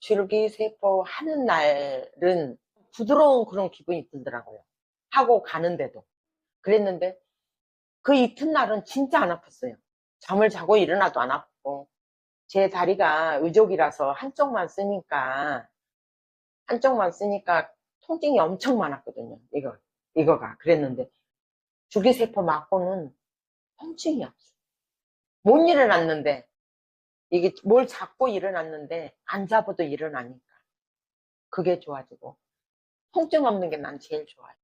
줄기세포 하는 날은 부드러운 그런 기분이 들더라고요. 하고 가는데도. 그랬는데 그 이튿날은 진짜 안 아팠어요. 잠을 자고 일어나도 안 아프고 제 다리가 의족이라서 한쪽만 쓰니까 한쪽만 쓰니까 통증이 엄청 많았거든요. 이거 이거가 그랬는데 줄기세포 맞고는 통증이 없어. 못 일어났는데 이게 뭘 잡고 일어났는데 안 잡아도 일어나니까 그게 좋아지고 통증 없는 게 난 제일 좋아요.